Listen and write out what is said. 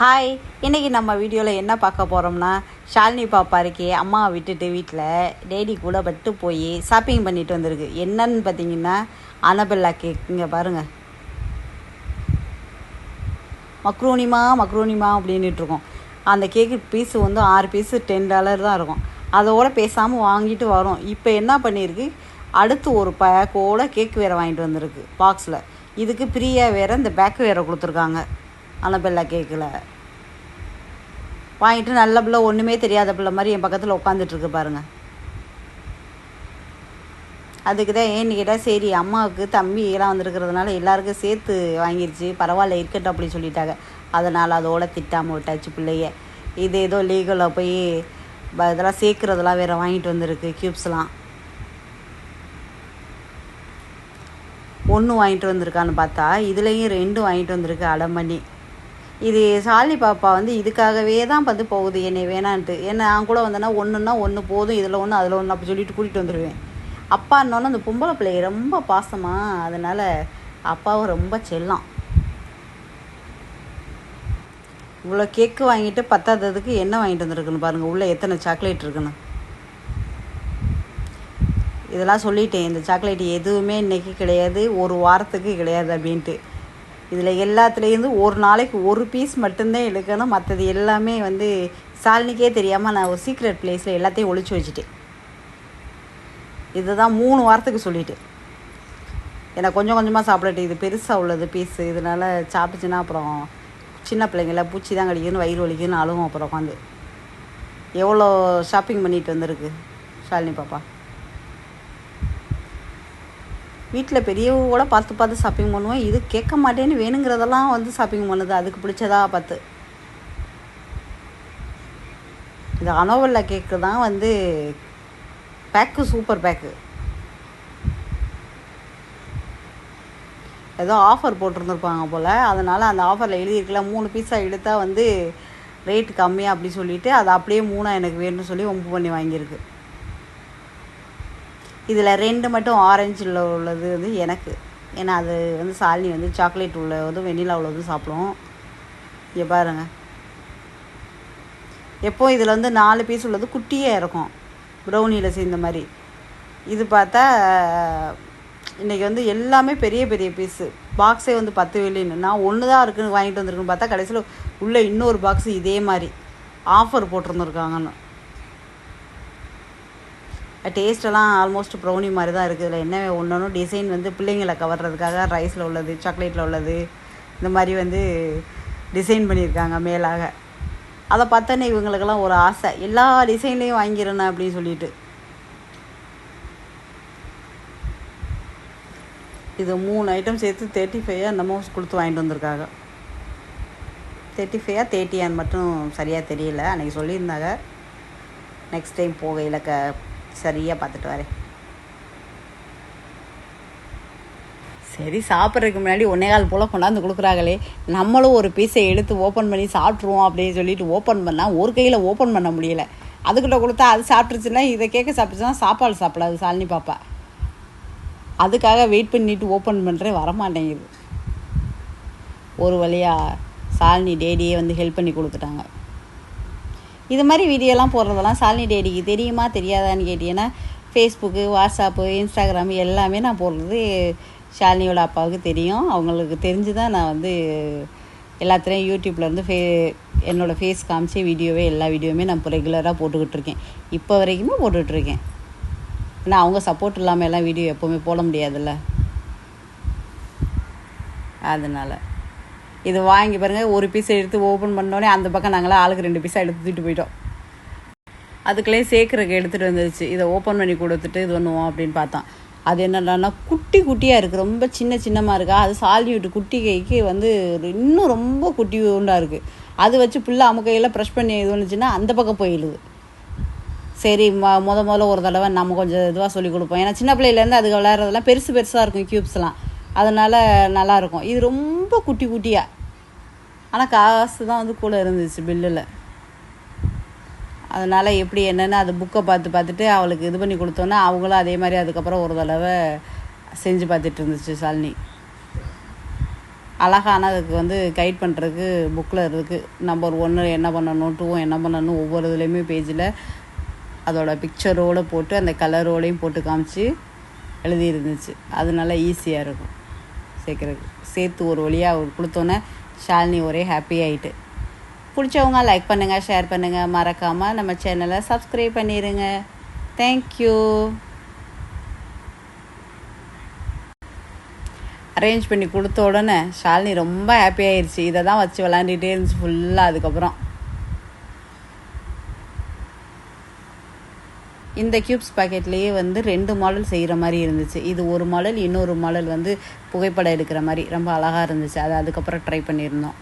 Hi இன்றைக்கி நம்ம வீடியோவில் என்ன பார்க்க போகிறோம்னா ஷாலினி பாப்பா இருக்கே அம்மாவை விட்டுட்டு வீட்டில் டேடி கூட பட்டு போய் ஷாப்பிங் பண்ணிட்டு வந்திருக்கு. என்னன்னு பார்த்தீங்கன்னா அனபெல்லா கேக் இங்கே பாருங்கள் மக்ரூனிமா மக்ரூனிமா அப்படின்ட்டு இருக்கோம். அந்த கேக்கு பீஸு வந்து ஆறு பீஸு டென் டாலர் தான் இருக்கும். அதோட பேசாமல் வாங்கிட்டு வரோம். இப்போ என்ன பண்ணியிருக்கு? அடுத்து ஒரு பேக்கோட கேக் வேறு வாங்கிட்டு வந்திருக்கு பாக்ஸில் இதுக்கு ஃப்ரீயாக வேறு இந்த பேக் வேறு கொடுத்துருக்காங்க. அனபெல்லா கேட்கல வாங்கிட்டு நல்ல பிள்ளை ஒன்றுமே தெரியாத பிள்ளை மாதிரி என் பக்கத்தில் உட்காந்துட்ருக்கு பாருங்கள் அதுக்கு தான் ஏன்னு கேட்டால் சரி அம்மாவுக்கு தம்பி எல்லாம் வந்திருக்கிறதுனால எல்லாருக்கும் சேர்த்து வாங்கிருச்சு. பரவாயில்ல இருக்கட்டும் அப்படி சொல்லிட்டாங்க. அதனால் அதோட திட்டாமல் விட்டாச்சு பிள்ளைய. இது ஏதோ லீகலில் போய் இதெல்லாம் சேர்க்குறதெல்லாம் வேறு வாங்கிட்டு வந்திருக்கு க்யூப்ஸ்லாம் ஒன்று வாங்கிட்டு வந்திருக்கான்னு பார்த்தா இதுலேயும் ரெண்டு வாங்கிட்டு வந்திருக்கு அடம் பண்ணி இது சாலி பாப்பா வந்து இதுக்காகவே தான் வந்து போகுது என்னை வேணான்ட்டு. ஏன்னா நான் கூட வந்தேன்னா ஒன்றுன்னா ஒன்று போதும் இதில் ஒன்று அதில் ஒன்று அப்படி சொல்லிட்டு கூட்டிகிட்டு வந்துடுவேன் அப்பான்னொன்னே அந்த பொம்பளை பிள்ளையை ரொம்ப பாசமாக அதனால் அப்பாவும் ரொம்ப செல்லம். இவ்வளோ கேக்கு வாங்கிட்டு பத்தாததுக்கு என்ன வாங்கிட்டு வந்திருக்குன்னு பாருங்கள் உள்ளே எத்தனை சாக்லேட் இருக்குன்னு. இதெல்லாம் சொல்லிட்டேன் இந்த சாக்லேட் எதுவுமே இன்றைக்கி கிடையாது ஒரு வாரத்துக்கு கிடையாது அப்படின்ட்டு. இதில் எல்லாத்துலேருந்து ஒரு நாளைக்கு ஒரு பீஸ் மட்டும்தான் எடுக்கணும். மற்றது எல்லாமே வந்து சாலினிக்கே தெரியாமல் நான் ஒரு சீக்ரெட் பிளேஸில் எல்லாத்தையும் ஒழிச்சு வச்சுட்டேன். இதுதான் மூணு வாரத்துக்கு சொல்லிட்டேன் ஏன்னா கொஞ்சம் கொஞ்சமாக சாப்பிடட்டு இது பெருசாக உள்ளது பீஸு இதனால் சாப்பிட்டுச்சுன்னா அப்புறம் சின்ன பிள்ளைங்கள பூச்சி தான் கடிக்குன்னு வயிறு வலிக்குன்னு அழுகும் அப்புறம் உட்காந்து. எவ்வளோ ஷாப்பிங் பண்ணிட்டு வந்திருக்கு ஷாலினி பாப்பா? வீட்டில் பெரியவங்க கூட பார்த்து பார்த்து ஷாப்பிங் பண்ணுவேன். இது கேட்க மாட்டேன்னு வேணுங்கிறதெல்லாம் வந்து ஷாப்பிங் பண்ணுது. அதுக்கு பிடிச்சதா பார்த்து. இது அனோவல்ல கேக்கு தான் வந்து பேக்கு சூப்பர் பேக்கு ஏதோ ஆஃபர் போட்டிருந்துருப்பாங்க போல். அதனால் அந்த ஆஃபரில் எழுதியிருக்கல. மூணு பீஸாக எடுத்தால் வந்து ரேட் கம்மியாக அப்படி சொல்லிவிட்டு அது அப்படியே மூணாக எனக்கு வேணும்னு சொல்லி ஒம்பு பண்ணி வாங்கியிருக்கு. இதில் ரெண்டு மட்டும் ஆரஞ்சில் உள்ளது வந்து எனக்கு. ஏன்னா அது வந்து சாலினி வந்து சாக்லேட் உள்ளதும் வெண்ணிலா உள்ளதும் சாப்பிடும் இங்கே பாருங்க. எப்போ இதில் வந்து நாலு பீஸ் உள்ளது குட்டியாக இருக்கும். ப்ரௌனியில் சேர்ந்த மாதிரி. இது பார்த்தா இன்றைக்கி வந்து எல்லாமே பெரிய பெரிய பீஸு பாக்ஸே வந்து பத்து வெளின்னு நான் ஒன்று தான் இருக்குன்னு வாங்கிட்டு வந்திருக்குன்னு பார்த்தா கடைசியில் உள்ளே இன்னொரு பாக்ஸு இதே மாதிரி. ஆஃபர் போட்டிருந்துருக்காங்கன்னு. டேஸ்ட்டெல்லாம் ஆல்மோஸ்ட் ப்ரௌனி மாதிரி தான் இருக்குது. இதில் என்ன ஒன்று டிசைன் வந்து பிள்ளைங்களை கவர்றதுக்காக ரைஸில் உள்ளது சாக்லேட்டில் உள்ளது இந்த மாதிரி வந்து டிசைன் பண்ணியிருக்காங்க மேலாக. அதை பார்த்தோன்னே இவங்களுக்கெல்லாம் ஒரு ஆசை. எல்லா டிசைன்லேயும் வாங்கிடணும் அப்படின்னு சொல்லிட்டு. இது மூணு ஐட்டம் சேர்த்து தேர்ட்டி ஃபைவாக என்னமோ கொடுத்து வாங்கிட்டு வந்திருக்காங்க. தேர்ட்டி ஃபைவா தேர்ட்டியான்னு மட்டும் சரியாக தெரியல. அன்றைக்கி சொல்லியிருந்தாங்க. நெக்ஸ்ட் டைம் போகையில் க சரியாக பார்த்துட்டு வரேன். சரி சாப்பிட்றதுக்கு முன்னாடி ஒன்னே கால் போல் கொண்டாந்து கொடுக்குறாங்களே. நம்மளும் ஒரு பீஸை எடுத்து ஓப்பன் பண்ணி சாப்பிட்ருவோம் அப்படின்னு சொல்லிட்டு ஓப்பன் பண்ணால் ஒரு கையில் ஓப்பன் பண்ண முடியல. அதுக்கிட்ட கொடுத்தா அது சாப்பிட்ருச்சுன்னா இதை கேட்க சாப்பிட்டுச்சுன்னா சாப்பாடு சாப்பிடாது சாலினி பாப்பா. அதுக்காக வெயிட் பண்ணிட்டு ஓப்பன் பண்ணுறேன் வரமாட்டேங்குது. ஒரு வழியாக சாலினி டேடியே வந்து ஹெல்ப் பண்ணி கொடுத்துட்டாங்க. இது மாதிரி வீடியோலாம் போடுறதெல்லாம் சாலினி டேடிக்கு தெரியுமா தெரியாதான்னு கேட்டீங்கன்னா ஃபேஸ்புக்கு வாட்ஸ்அப்பு இன்ஸ்டாகிராம் எல்லாமே நான் போடுறது ஷாலினியோட அப்பாவுக்கு தெரியும். அவங்களுக்கு தெரிஞ்சு தான் நான் வந்து எல்லாத்துலேயும் யூடியூப்லேருந்து ஃபே என்னோடய ஃபேஸ் காமிச்சு வீடியோவே எல்லா வீடியோவுமே நான் இப்போ ரெகுலராக போட்டுக்கிட்டு இருக்கேன். இப்போ வரைக்குமே போட்டுட்ருக்கேன் ஏன்னா அவங்க சப்போர்ட் இல்லாமல் எல்லாம் வீடியோ எப்போவுமே போட முடியாதுல்ல. அதனால். இது வாங்கி பாருங்கள் ஒரு பீஸ் எடுத்து ஓப்பன் பண்ணோடனே அந்த பக்கம் நாங்களாம் ஆளுக்கு ரெண்டு பீஸாக எடுத்து தூக்கிட்டு போயிட்டோம். அதுக்குள்ளே சேர்க்குறக்கு எடுத்துகிட்டு வந்துருச்சு. இதை ஓப்பன் பண்ணி கொடுத்துட்டு இது பண்ணுவோம் அப்படின்னு பார்த்தோம் அது என்னடான்னா குட்டி குட்டியாக இருக்குது ரொம்ப சின்ன சின்னமாக இருக்கா? அது சாலி விட்டு குட்டி கைக்கு வந்து இன்னும் ரொம்ப குட்டி உண்டாக இருக்குது அது வச்சு புல்ல அமுக்கையில் ப்ரெஷ் பண்ணி இது வந்துச்சுன்னா அந்த பக்கம் போயிடுது. சரி மொ முத முதல்ல ஒரு தடவை நம்ம கொஞ்சம் இதுவாக சொல்லி கொடுப்போம். ஏன்னா சின்ன பிள்ளையிலேருந்து அதுக்கு விளையாடுறதெல்லாம் பெருசு பெருசாக இருக்கும் க்யூப்ஸ்லாம் அதனால் நல்லாயிருக்கும் இது ரொம்ப குட்டி குட்டியாக ஆனால் காசு தான் வந்து கூட இருந்துச்சு பில்லில் அதனால் எப்படி என்னென்னு அது புக்கை பார்த்து பார்த்துட்டு அவளுக்கு இது பண்ணி கொடுத்தோன்னா அவங்களும் அதே மாதிரி அதுக்கப்புறம் ஒரு தடவை செஞ்சு பார்த்துட்டு இருந்துச்சு சாலினி. அழகான அதுக்கு வந்து கைட் பண்ணுறதுக்கு புக்கில் இருக்குது நம்பர் ஒன்று என்ன பண்ணணும் டூ என்ன பண்ணணும் ஒவ்வொரு இதுலேயுமே பேஜில் அதோட பிக்சரோடு போட்டு அந்த கலரோடையும் போட்டு காமிச்சு எழுதியிருந்துச்சு. அது நல்லா ஈஸியாக இருக்கும். சேர்க்குறதுக்கு. சேர்த்து ஒரு வழியாக கொடுத்தோன்னே ஷாலினி ஒரே ஹாப்பி ஆகிட்டு பிடிச்சவங்க லைக் பண்ணுங்கள் ஷேர் பண்ணுங்கள் மறக்காமல் நம்ம சேனலை சப்ஸ்கிரைப் பண்ணிடுங்க தேங்க்யூ அரேஞ்ச் பண்ணி கொடுத்த உடனே ஷாலினி ரொம்ப ஹாப்பி ஆயிடுச்சு இதை தான் வச்சு விளாண்டுட்டே இருந்துச்சு ஃபுல்லாக அதுக்கப்புறம். இந்த க்யூப்ஸ் பாக்கெட்லேயே வந்து ரெண்டு மாடல் செய்கிற மாதிரி இருந்துச்சு. இது ஒரு மாடல் இன்னொரு மாடல் வந்து புகைப்படம் எடுக்கிற மாதிரி. ரொம்ப அழகாக இருந்துச்சு. அதை அதுக்கப்புறம் ட்ரை பண்ணியிருந்தோம்.